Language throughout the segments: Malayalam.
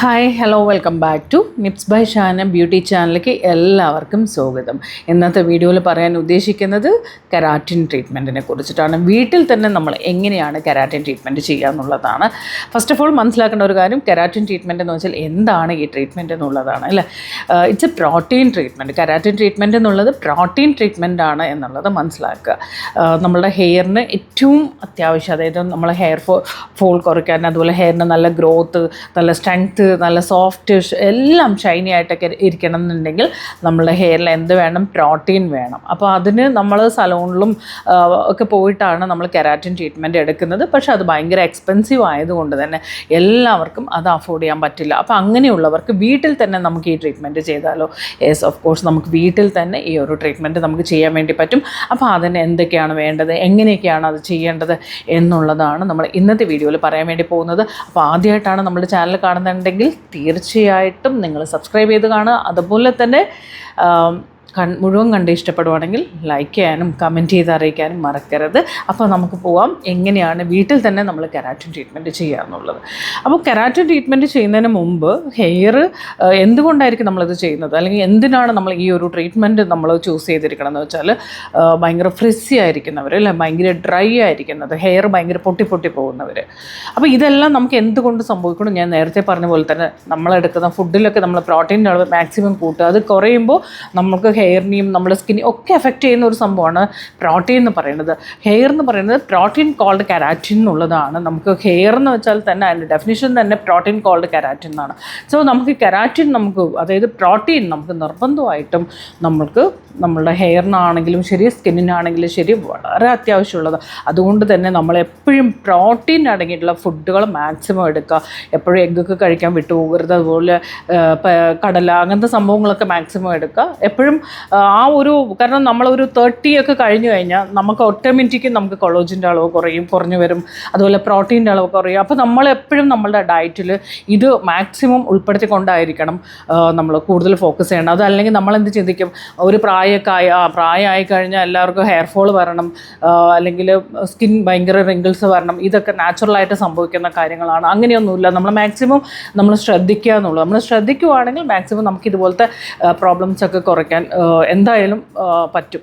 Hi hello welcome back to Nips by Shana beauty ചാനലിലേക്ക് എല്ലാവർക്കും സ്വാഗതം. ഇന്നത്തെ വീഡിയോയിൽ പറയാൻ ഉദ്ദേശിക്കുന്നത് കരാറ്റിൻ ട്രീറ്റ്മെന്റിനെ കുറിച്ചിട്ടാണ്. വീട്ടിൽ തന്നെ നമ്മൾ എങ്ങനെയാണ് കരാറ്റിൻ ട്രീറ്റ്മെന്റ് ചെയ്യുക എന്നുള്ളതാണ്. ഫസ്റ്റ് ഓഫ് ഓൾ മനസ്സിലാക്കേണ്ട ഒരു കാര്യം കരാറ്റിൻ ട്രീറ്റ്മെന്റ് എന്ന് വെച്ചാൽ എന്താണ് ഈ ട്രീറ്റ്മെന്റ് എന്നുള്ളതാണ് അല്ലേ? It's a protein treatment keratin treatment എന്നുള്ളത് പ്രോട്ടീൻ ട്രീറ്റ്മെന്റ് ആണ് എന്നുള്ളത് മനസ്സിലാക്കുക. നമ്മുടെ നമ്മളുടെ ഹെയറിന് ഏറ്റവും അത്യാവശ്യം അതായത് നമ്മളെ ഹെയർ ഫോൾ കുറയ്ക്കാൻ അതുപോലെ ഹെയറിന് നല്ല ഗ്രോത്ത് നല്ല സ്ട്രെങ്ത്ത് നല്ല സോഫ്റ്റ് എല്ലാം ഷൈനി ആയിട്ടൊക്കെ ഇരിക്കണം എന്നുണ്ടെങ്കിൽ നമ്മളുടെ ഹെയറിൽ എന്ത് വേണം? പ്രോട്ടീൻ വേണം. അപ്പോൾ അതിന് നമ്മൾ സലൂണിലും ഒക്കെ പോയിട്ടാണ് നമ്മൾ കെരാറ്റിൻ ട്രീറ്റ്മെന്റ് എടുക്കുന്നത്. പക്ഷേ അത് ഭയങ്കര എക്സ്പെൻസീവ് ആയതുകൊണ്ട് തന്നെ എല്ലാവർക്കും അത് അഫോർഡ് ചെയ്യാൻ പറ്റില്ല. അപ്പോൾ അങ്ങനെയുള്ളവർക്ക് വീട്ടിൽ തന്നെ നമുക്ക് ഈ ട്രീറ്റ്മെന്റ് ചെയ്താലോ? യെസ് ഓഫ് കോഴ്സ് നമുക്ക് വീട്ടിൽ തന്നെ ഈ ഒരു ട്രീറ്റ്മെന്റ് നമുക്ക് ചെയ്യാൻ വേണ്ടി പറ്റും. അപ്പോൾ അതിന് എന്തൊക്കെയാണ് വേണ്ടത്? എങ്ങനെയൊക്കെയാണ് അത് ചെയ്യേണ്ടത്? എന്നുള്ളതാണ് നമ്മൾ ഇന്നത്തെ വീഡിയോയിൽ പറയാൻ വേണ്ടി പോകുന്നത്. അപ്പോൾ ആദ്യമായിട്ടാണ് നമ്മുടെ ചാനൽ കാണുന്നുണ്ടെങ്കിൽ തീർച്ചയായിട്ടും നിങ്ങൾ സബ്സ്ക്രൈബ് ചെയ്ത് കാണുക. അതുപോലെ തന്നെ മുഴുവൻ കണ്ട് ഇഷ്ടപ്പെടുവാണെങ്കിൽ ലൈക്ക് ചെയ്യാനും കമന്റ് ചെയ്ത് അറിയിക്കാനും മറക്കരുത്. അപ്പോൾ നമുക്ക് പോവാം. എങ്ങനെയാണ് വീട്ടിൽ തന്നെ നമ്മൾ കെരാറ്റിൻ ട്രീറ്റ്മെന്റ് ചെയ്യുക എന്നുള്ളത്. അപ്പോൾ കെരാറ്റിൻ ട്രീറ്റ്മെന്റ് ചെയ്യുന്നതിന് മുമ്പ് ഹെയർ എന്തുകൊണ്ടായിരിക്കും നമ്മളിത് ചെയ്യുന്നത്? അല്ലെങ്കിൽ എന്തിനാണ് നമ്മൾ ഈ ഒരു ട്രീറ്റ്മെന്റ് നമ്മൾ ചൂസ് ചെയ്തിരിക്കണം എന്ന് വെച്ചാൽ ഭയങ്കര ഫ്രിസി ആയിരിക്കുന്നവർ അല്ലെ ഭയങ്കര ഡ്രൈ ആയിരിക്കുന്നത് ഹെയർ ഭയങ്കര പൊട്ടി പൊട്ടി പോകുന്നവർ അപ്പോൾ ഇതെല്ലാം നമുക്ക് എന്തുകൊണ്ട് സംഭവിക്കണം? ഞാൻ നേരത്തെ പറഞ്ഞ പോലെ തന്നെ നമ്മളെടുക്കുന്ന ഫുഡിലൊക്കെ നമ്മൾ പ്രോട്ടീന്റെ അളവ് മാക്സിമം കൂട്ടുക. അത് കുറയുമ്പോൾ നമുക്ക് ഹെയറിനെയും നമ്മുടെ സ്കിന്നെയും ഒക്കെ എഫക്റ്റ് ചെയ്യുന്ന ഒരു സംഭവമാണ് പ്രോട്ടീൻ എന്ന് പറയുന്നത്. ഹെയർ എന്ന് പറയുന്നത് പ്രോട്ടീൻ കോൾഡ് കെരാറ്റിൻ എന്നുള്ളതാണ്. നമുക്ക് ഹെയർ എന്ന് വെച്ചാൽ തന്നെ അതിന്റെ ഡെഫിനിഷൻ തന്നെ പ്രോട്ടീൻ കോൾഡ് കെരാറ്റിൻ എന്നാണ്. സോ നമുക്ക് കെരാറ്റിൻ നമുക്ക് അതായത് പ്രോട്ടീൻ നമുക്ക് നിർബന്ധമായിട്ടും നമ്മൾക്ക് നമ്മളുടെ ഹെയറിനാണെങ്കിലും ശരി സ്കിന്നിനാണെങ്കിലും ശരി വളരെ അത്യാവശ്യമുള്ളത്. അതുകൊണ്ട് തന്നെ നമ്മൾ എപ്പോഴും പ്രോട്ടീൻ അടങ്ങിയിട്ടുള്ള ഫുഡുകൾ മാക്സിമം എടുക്കുക. എപ്പോഴും എഗ്ഗൊക്കെ കഴിക്കാൻ വിട്ടുപോകരുത്. അതുപോലെ കടല അങ്ങനത്തെ സംഭവങ്ങളൊക്കെ മാക്സിമം എടുക്കുക. എപ്പോഴും ആ, ഒരു കാരണം നമ്മളൊരു തേർട്ടി ഒക്കെ കഴിഞ്ഞു കഴിഞ്ഞാൽ നമുക്ക് ഓട്ടോമാറ്റിക്കും നമുക്ക് കൊളോജിന്റെ അളവ് കുറയും കുറഞ്ഞു വരും. അതുപോലെ പ്രോട്ടീന്റെ അളവ് കുറയും. അപ്പോൾ നമ്മൾ എപ്പോഴും നമ്മളുടെ ഡയറ്റിൽ ഇത് മാക്സിമം ഉൾപ്പെടുത്തിക്കൊണ്ടായിരിക്കണം നമ്മൾ കൂടുതൽ ഫോക്കസ് ചെയ്യണം അതല്ലെങ്കിൽ നമ്മൾ എന്ത് ചിന്തിക്കും? ഒരു പ്രായമൊക്കെ ആയി പ്രായമായി കഴിഞ്ഞാൽ എല്ലാവർക്കും ഹെയർ ഫോൾ വരണം അല്ലെങ്കിൽ സ്കിൻ ഭയങ്കര റിങ്കിൾസ് വരണം. ഇതൊക്കെ നാച്ചുറലായിട്ട് സംഭവിക്കുന്ന കാര്യങ്ങളാണ്. അങ്ങനെയൊന്നുമില്ല. നമ്മൾ മാക്സിമം നമ്മൾ ശ്രദ്ധിക്കുക എന്നുള്ളത് നമ്മൾ ശ്രദ്ധിക്കുകയാണെങ്കിൽ മാക്സിമം നമുക്ക് ഇതുപോലത്തെ പ്രോബ്ലംസ് ഒക്കെ കുറയ്ക്കാൻ എന്തായാലും പറ്റും.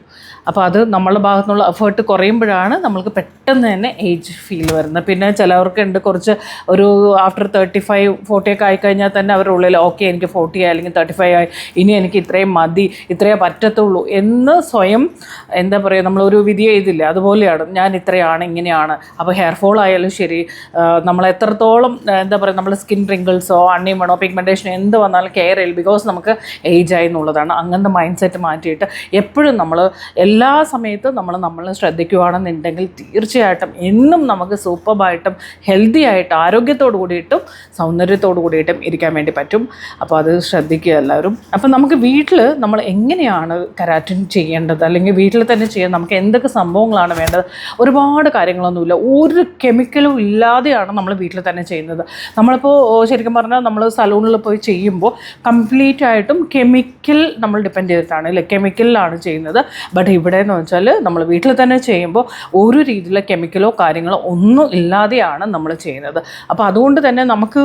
അപ്പോൾ അത് നമ്മളുടെ ഭാഗത്തുനിന്നുള്ള എഫേർട്ട് കുറയുമ്പോഴാണ് നമ്മൾക്ക് പെട്ടെന്ന് തന്നെ ഏജ് ഫീൽ വരുന്നത്. പിന്നെ ചിലവർക്ക് ഉണ്ട് കുറച്ച് ഒരു ആഫ്റ്റർ തേർട്ടി ഫൈവ് ഫോർട്ടി ഒക്കെ ആയിക്കഴിഞ്ഞാൽ തന്നെ അവരുടെ ഉള്ളിൽ ഓക്കെ എനിക്ക് ഫോർട്ടി ആയി അല്ലെങ്കിൽ തേർട്ടി ഫൈവ് ആയി ഇനി എനിക്ക് ഇത്രയും മതി ഇത്രയേ പറ്റത്തുള്ളൂ എന്ന് സ്വയം എന്താ പറയുക നമ്മളൊരു വിധി ചെയ്തില്ല അതുപോലെയാണ് ഞാൻ ഇത്രയാണ് ഇങ്ങനെയാണ് അപ്പോൾ ഹെയർ ഫോൾ ആയാലും ശരി നമ്മൾ എത്രത്തോളം എന്താ പറയുക നമ്മൾ സ്കിൻ റിങ്കിൾസോ അണ്ണിമണോ പിഗ്മെന്റേഷനോ എന്ത് വന്നാലും കെയർ ചെയ്യില്ല ബിക്കോസ് നമുക്ക് ഏജ് ആയി എന്നുള്ളതാണ്. അങ്ങനത്തെ മൈൻഡ് സെറ്റ് മാറ്റിയിട്ട് എപ്പോഴും നമ്മൾ എല്ലാ സമയത്തും നമ്മൾ നമ്മൾ ശ്രദ്ധിക്കുകയാണെന്നുണ്ടെങ്കിൽ തീർച്ചയായിട്ടും എന്നും നമുക്ക് സൂപ്പർബായിട്ടും ഹെൽത്തി ആയിട്ട് ആരോഗ്യത്തോടു കൂടിയിട്ടും സൗന്ദര്യത്തോടു കൂടിയിട്ടും ഇരിക്കാൻ വേണ്ടി പറ്റും. അപ്പോൾ അത് ശ്രദ്ധിക്കുക എല്ലാവരും. അപ്പം നമുക്ക് വീട്ടിൽ നമ്മൾ എങ്ങനെയാണ് കരാറ്റിൻ ചെയ്യേണ്ടത്? അല്ലെങ്കിൽ വീട്ടിൽ തന്നെ ചെയ്യാൻ നമുക്ക് എന്തൊക്കെ സംഭവങ്ങളാണ് വേണ്ടത്? ഒരുപാട് കാര്യങ്ങളൊന്നുമില്ല. ഒരു കെമിക്കലും ഇല്ലാതെയാണ് നമ്മൾ വീട്ടിൽ തന്നെ ചെയ്യുന്നത്. നമ്മളിപ്പോൾ ശരിക്കും പറഞ്ഞാൽ നമ്മൾ സലൂണിൽ പോയി ചെയ്യുമ്പോൾ കംപ്ലീറ്റ് ആയിട്ടും കെമിക്കൽ നമ്മൾ ഡിപ്പെൻഡ് ചെയ്തിട്ടാണ് അല്ലേ? കെമിക്കലിലാണ് ചെയ്യുന്നത്. ബട്ട് ഇവിടെ എന്ന് വെച്ചാൽ നമ്മൾ വീട്ടിൽ തന്നെ ചെയ്യുമ്പോൾ ഒരു രീതിയിലുള്ള കെമിക്കലോ കാര്യങ്ങളോ ഒന്നും ഇല്ലാതെയാണ് നമ്മൾ ചെയ്യുന്നത്. അപ്പോൾ അതുകൊണ്ട് തന്നെ നമുക്ക്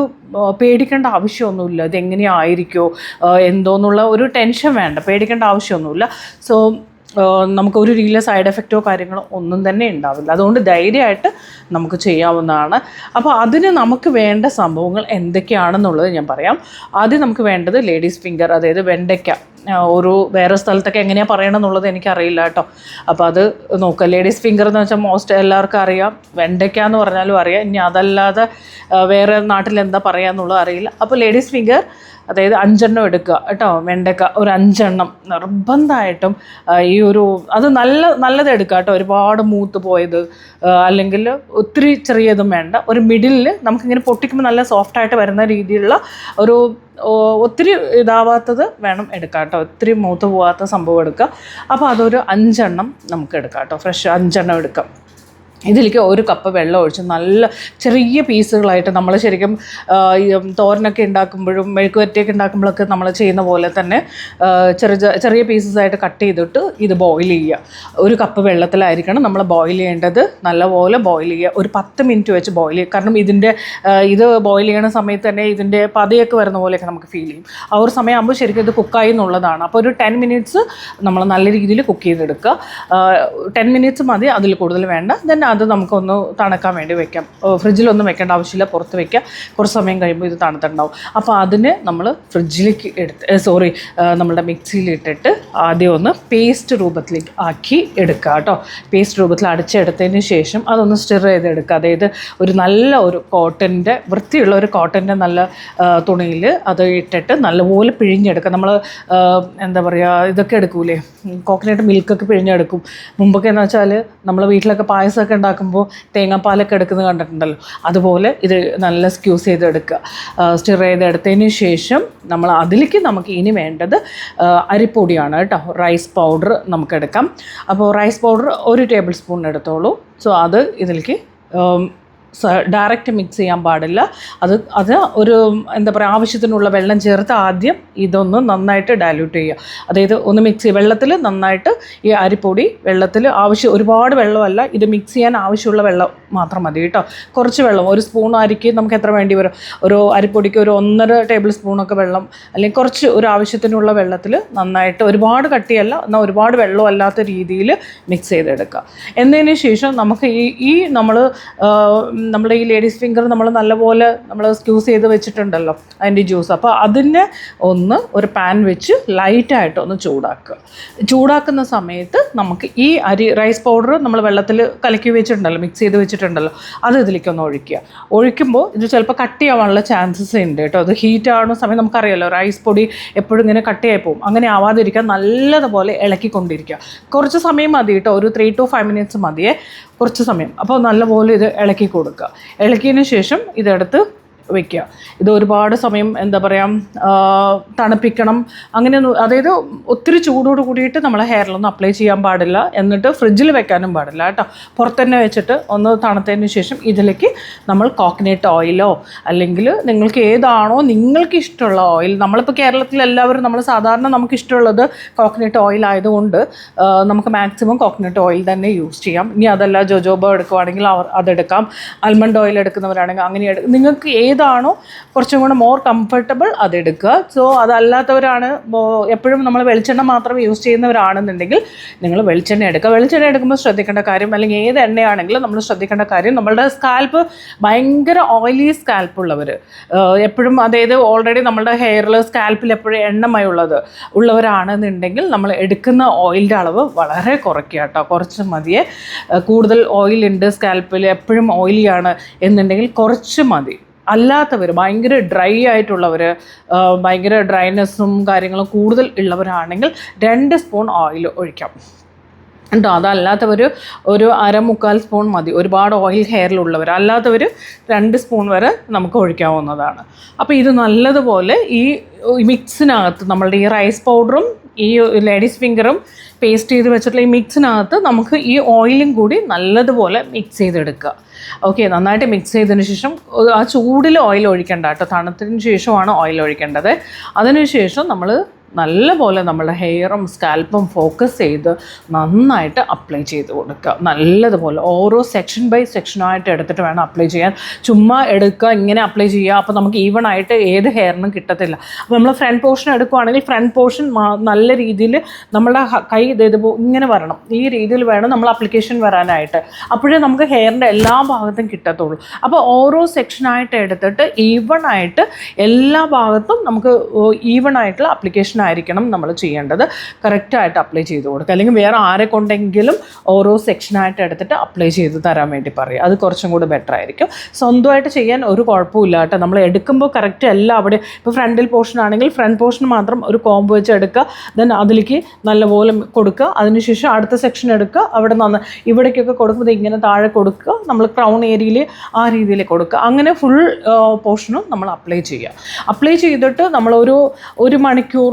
പേടിക്കേണ്ട ആവശ്യമൊന്നുമില്ല. ഇത് എങ്ങനെയായിരിക്കുമോ എന്തോന്നുള്ള ഒരു ടെൻഷൻ വേണ്ട. പേടിക്കേണ്ട ആവശ്യമൊന്നുമില്ല. സോ നമുക്ക് ഒരു രീതിയിലെ സൈഡ് എഫക്റ്റോ കാര്യങ്ങളോ ഒന്നും തന്നെ ഉണ്ടാവില്ല. അതുകൊണ്ട് ധൈര്യമായിട്ട് നമുക്ക് ചെയ്യാവുന്നതാണ്. അപ്പോൾ അതിന് നമുക്ക് വേണ്ട സംഭവങ്ങൾ എന്തൊക്കെയാണെന്നുള്ളത് ഞാൻ പറയാം. ആദ്യം നമുക്ക് വേണ്ടത് ലേഡീസ് ഫിംഗർ അതായത് വെണ്ടയ്ക്ക. ഒരു വേറെ സ്ഥലത്തൊക്കെ എങ്ങനെയാണ് പറയണം എന്നുള്ളത് എനിക്കറിയില്ല കേട്ടോ. അപ്പോൾ അത് നോക്കുക. ലേഡീസ് ഫിംഗർ എന്ന് വെച്ചാൽ മോസ്റ്റ് എല്ലാവർക്കും അറിയാം. വെണ്ടയ്ക്ക എന്ന് പറഞ്ഞാലും അറിയാം. ഇനി അതല്ലാതെ വേറെ നാട്ടിൽ എന്താ പറയുക എന്നുള്ളത് അറിയില്ല. അപ്പോൾ ലേഡീസ് ഫിംഗർ അതായത് അഞ്ചെണ്ണം എടുക്കുക കേട്ടോ വെണ്ടയ്ക്ക ഒരു അഞ്ചെണ്ണം. നിർബന്ധമായിട്ടും ഈ ഒരു അത് നല്ല നല്ലത് എടുക്കുക കേട്ടോ. ഒരുപാട് മൂത്ത് പോയത് അല്ലെങ്കിൽ ഒത്തിരി ചെറിയതും വേണ്ട. ഒരു മിഡിലിൽ നമുക്കിങ്ങനെ പൊട്ടിക്കുമ്പോൾ നല്ല സോഫ്റ്റായിട്ട് വരുന്ന രീതിയിലുള്ള ഒരു ഒത്തിരി ഇതാവാത്തത് വേണം എടുക്കാം കേട്ടോ. ഒത്തിരി മൂത്ത് പോകാത്ത സംഭവം എടുക്കുക. അപ്പോൾ അതൊരു അഞ്ചെണ്ണം നമുക്ക് എടുക്കാം കേട്ടോ. ഫ്രഷ് അഞ്ചെണ്ണം എടുക്കാം. ഇതിലേക്ക് ഒരു കപ്പ് വെള്ളം ഒഴിച്ച് നല്ല ചെറിയ പീസുകളായിട്ട് നമ്മൾ ശരിക്കും തോരനൊക്കെ ഉണ്ടാക്കുമ്പോഴും മെഴുക്കുവരട്ടിയൊക്കെ ഉണ്ടാക്കുമ്പോഴൊക്കെ നമ്മൾ ചെയ്യുന്ന പോലെ തന്നെ ചെറിയ ചെറിയ പീസസായിട്ട് കട്ട് ചെയ്തിട്ട് ഇത് ബോയിൽ ചെയ്യുക. ഒരു കപ്പ് വെള്ളത്തിലായിരിക്കണം നമ്മൾ ബോയിൽ ചെയ്യേണ്ടത്. നല്ലപോലെ ബോയിൽ ചെയ്യുക. ഒരു പത്ത് മിനിറ്റ് വെച്ച് ബോയിൽ ചെയ്യുക. കാരണം ഇതിന്റെ ഇത് ബോയിൽ ചെയ്യണ സമയത്ത് തന്നെ ഇതിന്റെ പതയൊക്കെ വരുന്ന പോലെയൊക്കെ നമുക്ക് ഫീൽ ചെയ്യും. ആ ഒരു സമയമാകുമ്പോൾ ശരിക്കും ഇത് കുക്കായി എന്നുള്ളതാണ്. അപ്പോൾ ഒരു ടെൻ മിനിറ്റ്സ് നമ്മൾ നല്ല രീതിയിൽ കുക്ക് ചെയ്തെടുക്കുക. ടെൻ മിനിറ്റ്സ് മതി. അതിൽ കൂടുതൽ വേണ്ട. ദെൻ അത് നമുക്കൊന്ന് തണുക്കാൻ വേണ്ടി വെക്കാം. ഫ്രിഡ്ജിലൊന്നും വെക്കേണ്ട ആവശ്യമില്ല. പുറത്ത് വെക്കാം. കുറച്ച് സമയം കഴിയുമ്പോൾ ഇത് തണുത്തുണ്ടാവും. അപ്പോൾ അതിന് നമ്മൾ ഫ്രിഡ്ജിലേക്ക് എടുത്ത് സോറി നമ്മുടെ മിക്സിയിലിട്ടിട്ട് ആദ്യം ഒന്ന് പേസ്റ്റ് രൂപത്തിലേക്ക് ആക്കി എടുക്കുക കേട്ടോ. പേസ്റ്റ് രൂപത്തിൽ അടിച്ചെടുത്തതിന് ശേഷം അതൊന്ന് സ്റ്റിർ ചെയ്തെടുക്കുക അതായത് ഒരു നല്ല ഒരു കോട്ടന്റെ വൃത്തിയുള്ള ഒരു കോട്ടന്റെ നല്ല തുണിയിൽ അത് ഇട്ടിട്ട് നല്ലപോലെ പിഴിഞ്ഞെടുക്കുക നമ്മൾ എന്താ പറയുക ഇതൊക്കെ എടുക്കൂലേ? കോക്കനട്ട് മിൽക്കൊക്കെ പിഴിഞ്ഞെടുക്കും. മുമ്പൊക്കെ എന്ന് വെച്ചാൽ നമ്മൾ വീട്ടിലൊക്കെ പായസമൊക്കെ ഉണ്ടാക്കുമ്പോൾ തേങ്ങാപ്പാലൊക്കെ എടുക്കുന്നത് കണ്ടിട്ടുണ്ടല്ലോ. അതുപോലെ ഇത് നല്ല സ്ക്യൂസ് ചെയ്തെടുക്കുക. സ്റ്റിർ ചെയ്തെടുത്തതിന് ശേഷം നമ്മൾ അതിലേക്ക് നമുക്ക് ഇനി വേണ്ടത് അരിപ്പൊടിയാണ് കേട്ടോ. റൈസ് പൗഡർ നമുക്കെടുക്കാം അപ്പോൾ റൈസ് പൗഡർ ഒരു ടേബിൾ സ്പൂൺ എടുത്തോളൂ. സോ അത് ഇതിലേക്ക് ഡയറക്റ്റ് മിക്സ് ചെയ്യാൻ പാടില്ല. അത് അത് ഒരു എന്താ പറയുക ആവശ്യത്തിനുള്ള വെള്ളം ചേർത്ത് ആദ്യം ഇതൊന്ന് നന്നായിട്ട് ഡയലൂട്ട് ചെയ്യുക. അതായത് ഒന്ന് മിക്സ് ചെയ്യുക. വെള്ളത്തിൽ നന്നായിട്ട് ഈ അരിപ്പൊടി വെള്ളത്തിൽ ആവശ്യം ഒരുപാട് വെള്ളമല്ല ഇത് മിക്സ് ചെയ്യാൻ ആവശ്യമുള്ള വെള്ളം മാത്രം മതി കേട്ടോ. കുറച്ച് വെള്ളം ഒരു സ്പൂൺ അരിക്ക് നമുക്ക് എത്ര വേണ്ടി വരും? ഒരു അരിപ്പൊടിക്ക് ഒരു ഒന്നര ടേബിൾ സ്പൂണൊക്കെ വെള്ളം അല്ലെങ്കിൽ കുറച്ച് ഒരു ആവശ്യത്തിനുള്ള വെള്ളത്തിൽ നന്നായിട്ട് ഒരുപാട് കട്ടിയല്ല എന്നാൽ ഒരുപാട് വെള്ളമല്ലാത്ത രീതിയിൽ മിക്സ് ചെയ്തെടുക്കുക. എന്നതിന് ശേഷം നമുക്ക് ഈ ഈ നമ്മൾ നമ്മുടെ ഈ ലേഡീസ് ഫിംഗർ നമ്മൾ നല്ലപോലെ നമ്മൾ സ്ക്യൂസ് ചെയ്ത് വെച്ചിട്ടുണ്ടല്ലോ അതിന്റെ ജ്യൂസ്. അപ്പോൾ അതിനെ ഒന്ന് ഒരു പാൻ വെച്ച് ലൈറ്റായിട്ട് ഒന്ന് ചൂടാക്കുക. ചൂടാക്കുന്ന സമയത്ത് നമുക്ക് ഈ അരി റൈസ് പൗഡർ നമ്മൾ വെള്ളത്തിൽ കലക്കി വെച്ചിട്ടുണ്ടല്ലോ മിക്സ് ചെയ്ത് വെച്ചിട്ടുണ്ടല്ലോ അത് ഇതിലേക്കൊന്ന് ഒഴിക്കുക. ഒഴിക്കുമ്പോൾ ഇത് ചിലപ്പോൾ കട്ടിയാവാനുള്ള ചാൻസസ് ഉണ്ട് കേട്ടോ. അത് ഹീറ്റ് ആവുന്ന സമയം നമുക്കറിയാമല്ലോ റൈസ് പൊടി എപ്പോഴും ഇങ്ങനെ കട്ടിയായി പോകും. അങ്ങനെ ആവാതിരിക്കാൻ നല്ലതുപോലെ ഇളക്കിക്കൊണ്ടിരിക്കുക. കുറച്ച് സമയം മതി കേട്ടോ ഒരു ത്രീ ടു ഫൈവ് മിനിറ്റ്സ് മതിയേ. കുറച്ച് സമയം. അപ്പോൾ നല്ലപോലെ ഇത് ഇളക്കി കൊടുക്കുക. ഇളക്കിയതിന് ശേഷം ഇതെടുത്ത് വെക്കുക. ഇത് ഒരുപാട് സമയം എന്താ പറയുക തണുപ്പിക്കണം. അങ്ങനെ അതായത് ഒത്തിരി ചൂടോട് കൂടിയിട്ട് നമ്മൾ ഹെയറിലൊന്നും അപ്ലൈ ചെയ്യാൻ പാടില്ല. എന്നിട്ട് ഫ്രിഡ്ജിൽ വെക്കാനും പാടില്ല കേട്ടോ. പുറത്തന്നെ വെച്ചിട്ട് ഒന്ന് തണുത്തതിന് ശേഷം ഇതിലേക്ക് നമ്മൾ കോക്കനട്ട് ഓയിലോ അല്ലെങ്കിൽ നിങ്ങൾക്ക് ഏതാണോ നിങ്ങൾക്ക് ഇഷ്ടമുള്ള ഓയിൽ നമ്മളിപ്പോൾ കേരളത്തിൽ എല്ലാവരും നമ്മൾ സാധാരണ നമുക്ക് ഇഷ്ടമുള്ളത് കോക്കനട്ട് ഓയിൽ ആയതുകൊണ്ട് നമുക്ക് മാക്സിമം കോക്കനട്ട് ഓയിൽ തന്നെ യൂസ് ചെയ്യാം. ഇനി അതല്ല ജോജോബോ എടുക്കുവാണെങ്കിൽ അതെടുക്കാം ആൽമണ്ട് ഓയിൽ എടുക്കുന്നവരാണെങ്കിൽ അങ്ങനെ നിങ്ങൾക്ക് നിങ്ങൾക്ക് ഏതാണോ കുറച്ചും കൂടെ മോർ കംഫർട്ടബിൾ അതെടുക്കുക. സോ അതല്ലാത്തവരാണ് എപ്പോഴും നമ്മൾ വെളിച്ചെണ്ണ മാത്രം യൂസ് ചെയ്യുന്നവരാണെന്നുണ്ടെങ്കിൽ നിങ്ങൾ വെളിച്ചെണ്ണ എടുക്കുക. വെളിച്ചെണ്ണ എടുക്കുമ്പോൾ ശ്രദ്ധിക്കേണ്ട കാര്യം അല്ലെങ്കിൽ ഏത് എണ്ണയാണെങ്കിലും നമ്മൾ ശ്രദ്ധിക്കേണ്ട കാര്യം നമ്മളുടെ സ്കാൽപ്പ് ഭയങ്കര ഓയിലി സ്കാൽപ്പ് ഉള്ളവർ എപ്പോഴും അതായത് ഓൾറെഡി നമ്മുടെ ഹെയറിൽ സ്കാൽപ്പിൽ എപ്പോഴും എണ്ണമയുള്ളത് ഉള്ളവരാണെന്നുണ്ടെങ്കിൽ നമ്മൾ എടുക്കുന്ന ഓയിലിന്റെ അളവ് വളരെ കുറയ്ക്കുക കേട്ടോ. കുറച്ച് മതിയെ. കൂടുതൽ ഓയിലുണ്ട് സ്കാൽപ്പിൽ എപ്പോഴും ഓയിലിയാണ് എന്നുണ്ടെങ്കിൽ കുറച്ച് മതി. അല്ലാത്തവർ ഭയങ്കര ഡ്രൈ ആയിട്ടുള്ളവർ ഭയങ്കര ഡ്രൈനെസ്സും കാര്യങ്ങളും കൂടുതൽ ഉള്ളവരാണെങ്കിൽ രണ്ട് സ്പൂൺ ഓയിൽ ഒഴിക്കാം. കേട്ടോ അതല്ലാത്തവർ ഒരു അരമുക്കാൽ സ്പൂൺ മതി. ഒരുപാട് ഓയിൽ ഹെയറിലുള്ളവർ അല്ലാത്തവർ രണ്ട് സ്പൂൺ വരെ നമുക്ക് ഒഴിക്കാവുന്നതാണ്. അപ്പോൾ ഇത് നല്ലതുപോലെ ഈ മിക്സിനകത്ത് നമ്മളുടെ ഈ റൈസ് പൗഡറും ഈ ലേഡീസ് ഫിംഗറും പേസ്റ്റ് ചെയ്ത് വെച്ചിട്ടുള്ള ഈ മിക്സിനകത്ത് നമുക്ക് ഈ ഓയിലും കൂടി നല്ലതുപോലെ മിക്സ് ചെയ്തെടുക്കുക. ഓക്കെ നന്നായിട്ട് മിക്സ് ചെയ്തതിന് ശേഷം ആ ചൂടിൽ ഓയിൽ ഒഴിക്കേണ്ട കേട്ടോ. തണുത്തതിന് ശേഷമാണ് ഓയിൽ ഒഴിക്കേണ്ടത്. അതിനുശേഷം നമ്മൾ നല്ലപോലെ നമ്മുടെ ഹെയറും സ്കാൽപ്പും ഫോക്കസ് ചെയ്ത് നന്നായിട്ട് അപ്ലൈ ചെയ്ത് കൊടുക്കുക. നല്ലതുപോലെ ഓരോ സെക്ഷൻ ബൈ സെക്ഷനായിട്ട് എടുത്തിട്ട് വേണം അപ്ലൈ ചെയ്യാൻ. ചുമ്മാ എടുക്കുക ഇങ്ങനെ അപ്ലൈ ചെയ്യുക. അപ്പോൾ നമുക്ക് ഈവൺ ആയിട്ട് ഏത് ഹെയറിനും കിട്ടത്തില്ല. അപ്പോൾ നമ്മൾ ഫ്രണ്ട് പോർഷൻ എടുക്കുകയാണെങ്കിൽ ഫ്രണ്ട് പോർഷൻ നല്ല രീതിയിൽ നമ്മുടെ കൈ ഇതേത് ഇങ്ങനെ വരണം. ഈ രീതിയിൽ വേണം നമ്മൾ അപ്ലിക്കേഷൻ വരാനായിട്ട്. അപ്പോഴേ നമുക്ക് ഹെയറിന്റെ എല്ലാ ഭാഗത്തും കിട്ടത്തുള്ളൂ. അപ്പോൾ ഓരോ സെക്ഷനായിട്ട് എടുത്തിട്ട് ഈവൺ ആയിട്ട് എല്ലാ ഭാഗത്തും നമുക്ക് ഈവൺ ആയിട്ടുള്ള അപ്ലിക്കേഷൻ ആയിരിക്കണം നമ്മൾ ചെയ്യേണ്ടത്. കറക്റ്റായിട്ട് അപ്ലൈ ചെയ്ത് കൊടുക്കുക. അല്ലെങ്കിൽ വേറെ ആരെ കൊണ്ടെങ്കിലും ഓരോ സെക്ഷനായിട്ട് എടുത്തിട്ട് അപ്ലൈ ചെയ്ത് തരാൻ വേണ്ടി പറയുക. അത് കുറച്ചും കൂടി ബെറ്റർ ആയിരിക്കും. സ്വന്തമായിട്ട് ചെയ്യാൻ ഒരു കുഴപ്പമില്ല കേട്ടോ. നമ്മൾ എടുക്കുമ്പോൾ കറക്റ്റ് എല്ലാം അവിടെ ഇപ്പോൾ ഫ്രണ്ടിൽ പോർഷൻ ആണെങ്കിൽ ഫ്രണ്ട് പോർഷൻ മാത്രം ഒരു കോംബോ വെച്ച് എടുക്കുക. ദെൻ അതിലേക്ക് നല്ലപോലെ കൊടുക്കുക. അതിനുശേഷം അടുത്ത സെക്ഷൻ എടുക്കുക. അവിടെ നിന്ന് ഇവിടേക്കൊക്കെ കൊടുക്കുമ്പോൾ ഇങ്ങനെ താഴെ കൊടുക്കുക. നമ്മൾ ക്രൗൺ ഏരിയയിൽ ആ രീതിയിൽ കൊടുക്കുക. അങ്ങനെ ഫുൾ പോർഷനും നമ്മൾ അപ്ലൈ ചെയ്യുക. അപ്ലൈ ചെയ്തിട്ട് നമ്മളൊരു ഒരു മണിക്കൂർ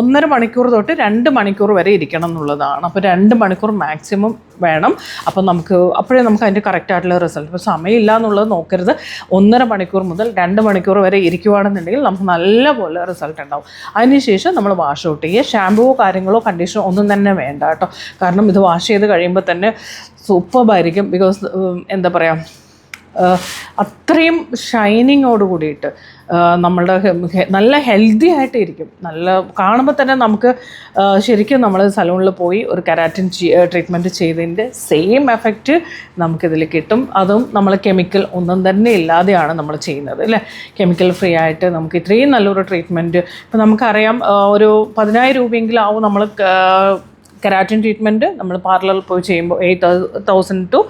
ഒന്നര മണിക്കൂർ തൊട്ട് രണ്ട് മണിക്കൂർ വരെ ഇരിക്കണം എന്നുള്ളതാണ്. അപ്പോൾ രണ്ട് മണിക്കൂർ മാക്സിമം വേണം. അപ്പോൾ നമുക്ക് അപ്പോഴേ നമുക്ക് അതിന്റെ കറക്റ്റ് ആയിട്ടുള്ള റിസൾട്ട് ഇപ്പോൾ സമയമില്ല എന്നുള്ളത് നോക്കരുത്. ഒന്നര മണിക്കൂർ മുതൽ രണ്ട് മണിക്കൂർ വരെ ഇരിക്കുവാണെന്നുണ്ടെങ്കിൽ നമുക്ക് നല്ലപോലെ റിസൾട്ട് ഉണ്ടാവും. അതിനുശേഷം നമ്മൾ വാഷ് ഔട്ട് ചെയ്യുക. ഷാമ്പുവോ കാര്യങ്ങളോ കണ്ടീഷനോ ഒന്നും തന്നെ വേണ്ട കേട്ടോ. കാരണം ഇത് വാഷ് ചെയ്ത് കഴിയുമ്പോൾ തന്നെ സൂപ്പർബായിരിക്കും ബിക്കോസ് എന്താ പറയുക അത്രയും ഷൈനിങ്ങോട് കൂടിയിട്ട് നമ്മളുടെ നല്ല ഹെൽത്തി ആയിട്ട് ഇരിക്കും നല്ല കാണുമ്പോൾ തന്നെ നമുക്ക് ശരിക്കും നമ്മൾ സലൂണിൽ പോയി ഒരു കരാറ്റിൻ ട്രീറ്റ്മെന്റ് ചെയ്തതിന്റെ സെയിം എഫക്റ്റ് നമുക്കിതിൽ കിട്ടും. അതും നമ്മൾ കെമിക്കൽ ഒന്നും തന്നെ ഇല്ലാതെയാണ് നമ്മൾ ചെയ്യുന്നത് അല്ലേ? കെമിക്കൽ ഫ്രീ ആയിട്ട് നമുക്ക് ഇത്രയും നല്ലൊരു ട്രീറ്റ്മെന്റ് ഇപ്പം നമുക്കറിയാം ഒരു പതിനായിരം രൂപയെങ്കിലും ആവും നമ്മൾ കെരാറ്റിൻ ട്രീറ്റ്മെന്റ് നമ്മൾ പാർലറിൽ പോയി ചെയ്യുമ്പോൾ എയ്റ്റ് തൗസൻഡ് ടു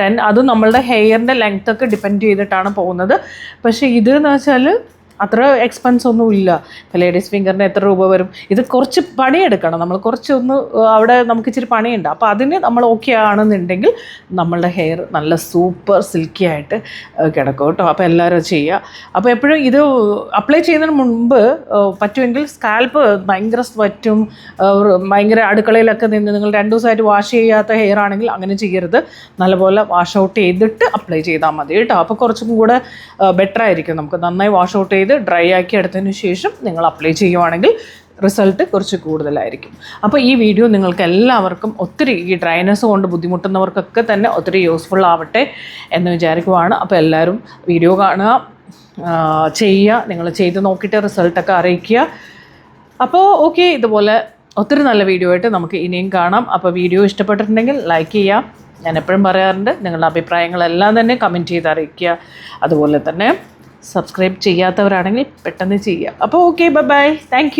ടെൻ അത് നമ്മളുടെ ഹെയറിന്റെ ലെങ്ത്തൊക്കെ ഡിപ്പെൻഡ് ചെയ്തിട്ടാണ് പോകുന്നത്. പക്ഷേ ഇത് എന്ന് വെച്ചാൽ അത്ര എക്സ്പെൻസ് ഒന്നും ഇല്ല. ഇപ്പോൾ ലേഡീസ് ഫിംഗറിന് എത്ര രൂപ വരും? ഇത് കുറച്ച് പണിയെടുക്കണം. നമ്മൾ കുറച്ചൊന്ന് അവിടെ നമുക്ക് ഇച്ചിരി പണിയുണ്ട്. അപ്പോൾ അതിന് നമ്മൾ ഓക്കെ ആണെന്നുണ്ടെങ്കിൽ നമ്മളുടെ ഹെയർ നല്ല സൂപ്പർ സിൽക്കി ആയിട്ട് കിടക്കും കേട്ടോ. അപ്പോൾ എല്ലാവരും ചെയ്യുക. അപ്പോൾ എപ്പോഴും ഇത് അപ്ലൈ ചെയ്യുന്നതിന് മുൻപ് പറ്റുമെങ്കിൽ സ്കാൽപ്പ് ഭയങ്കര സ്വറ്റും ഭയങ്കര അടുക്കളയിലൊക്കെ നിന്ന് നിങ്ങൾ രണ്ട് ദിവസമായിട്ട് വാഷ് ചെയ്യാത്ത ഹെയർ ആണെങ്കിൽ അങ്ങനെ ചെയ്യരുത്. നല്ലപോലെ വാഷ് ഔട്ട് ചെയ്തിട്ട് അപ്ലൈ ചെയ്താൽ മതി കേട്ടോ. അപ്പോൾ കുറച്ചും കൂടെ ബെറ്റർ ആയിരിക്കും. നമുക്ക് നന്നായി വാഷ് ഔട്ട് ചെയ്ത് ഡ്രൈ ആക്കി എടുത്തതിന് ശേഷം നിങ്ങൾ അപ്ലൈ ചെയ്യുവാണെങ്കിൽ റിസൾട്ട് കുറച്ച് കൂടുതലായിരിക്കും. അപ്പോൾ ഈ വീഡിയോ നിങ്ങൾക്ക് എല്ലാവർക്കും ഒത്തിരി ഈ ഡ്രൈനസ് കൊണ്ട് ബുദ്ധിമുട്ടുന്നവർക്കൊക്കെ തന്നെ ഒത്തിരി യൂസ്ഫുൾ ആവട്ടെ എന്ന് വിചാരിക്കുവാണ്. അപ്പോൾ എല്ലാവരും വീഡിയോ കാണുക ചെയ്യുക നിങ്ങൾ ചെയ്ത് നോക്കിയിട്ട് റിസൾട്ടൊക്കെ അറിയിക്കുക. അപ്പോൾ ഓക്കെ ഇതുപോലെ ഒത്തിരി നല്ല വീഡിയോ ആയിട്ട് നമുക്ക് ഇനിയും കാണാം. അപ്പോൾ വീഡിയോ ഇഷ്ടപ്പെട്ടിട്ടുണ്ടെങ്കിൽ ലൈക്ക് ചെയ്യാം ഞാൻ എപ്പോഴും പറയാറുണ്ട് നിങ്ങളുടെ അഭിപ്രായങ്ങളെല്ലാം തന്നെ കമന്റ് ചെയ്ത് അറിയിക്കുക. അതുപോലെ തന്നെ സബ്സ്ക്രൈബ് ചെയ്യാത്തവരാണെങ്കിൽ പെട്ടെന്ന് ചെയ്യുക. അപ്പോൾ ഓക്കെ ബൈ ബൈ. താങ്ക്